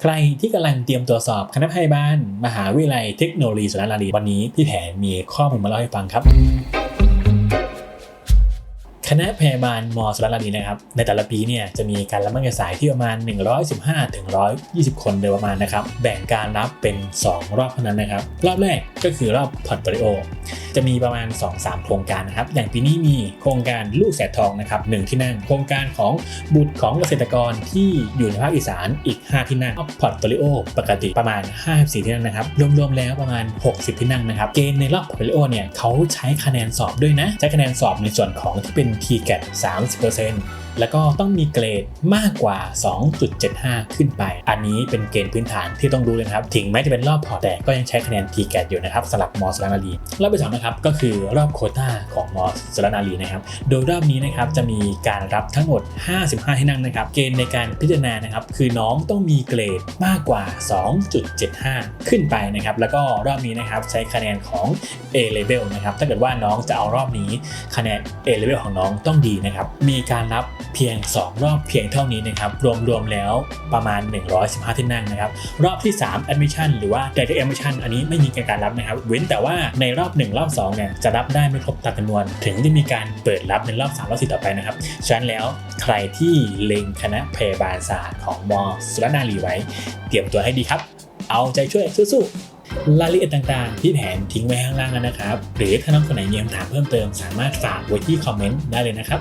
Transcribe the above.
ใครที่กำลังเตรียมตัวสอบคณะพยาบาลมหาวิทยาลัยเทคโนโลยีสุรนารีวันนี้พี่แผนมีข้อมูลมาเล่าให้ฟังครับ คณะพยาบาลมอสรานารีนะครับ ในแต่ละปีเนี่ยจะมีการรับนักศึกษาที่ประมาณ 115ถึง120 คนโดยประมาณนะครับ แบ่งการรับเป็น 2 รอบเท่านั้นนะครับ รอบแรกก็คือรอบพอร์ตโฟลิโอ จะมีประมาณ 2-3 โครงการนะครับ อย่างปีนี้มีโครงการลูกแสดทองนะครับหนึ่งที่นั่ง โครงการของบุตรของเกษตรกรที่อยู่ในภาคอีสานอีก 5 ที่นั่งพอร์ตโฟลิโอปกติประมาณ 54 ที่นั่งนะครับ รวมๆแล้วประมาณ 60 ที่นั่งนะครับ เกณฑ์ในรอบพอร์ตโฟลิโอเนี่ยเขาใช้คะแนนสอบด้วยนะ ใช้คะแนนสอบในส่วนของที่เป็น TGAT 30%แล้วก็ต้องมีเกรดมากกว่า 2.75 ขึ้นไป อันนี้เป็นเกณฑ์พื้นฐานที่ต้องรู้เลยนะครับ ถึงแม้จะเป็นรอบพอแต่ก็ยังใช้คะแนน TGAT อยู่นะครับสำหรับมอสระนารีรอบที่สองนะครับก็คือรอบโคต้าของมอสระนารีนะครับ โดยรอบนี้นะครับจะมีการรับทั้งหมด 55 ที่นั่งนะครับ เกณฑ์ในการพิจารณานะครับ คือน้องต้องมีเกรดมากกว่า 2.75 ขึ้นไปนะครับ แล้วก็รอบนี้นะครับใช้คะแนนของ A level นะครับ ถ้าเกิดว่าน้องจะเอารอบนี้คะแนน A level ของน้องต้องดีนะครับ มีการรับเพียง 2 รอบเพียงเท่านี้นะครับรวมๆแล้วประมาณ 115 ที่นั่งนะครับรอบที่ 3 admission หรือว่า direct admission อันนี้ไม่มีการรับนะครับ เว้นแต่ว่าในรอบ 1 รอบ 2 เนี่ยจะรับได้ไม่ครบตามจำนวน ถึงจะมีการเปิดรับในรอบ 3 รอบ 4 ต่อไปนะครับฉะนั้นแล้วใครที่เล็งคณะพยาบาลศาสตร์ของมอสุรนารีไว้ เตรียมตัวให้ดีครับ เอาใจช่วยสู้ๆรายละเอียดต่างๆ ที่แผนทิ้งไว้ข้างล่างแล้วนะครับ หรือถ้าน้องคนไหนมีคำถามเพิ่มเติมสามารถฝากไว้ที่คอมเมนต์ได้เลยนะครับ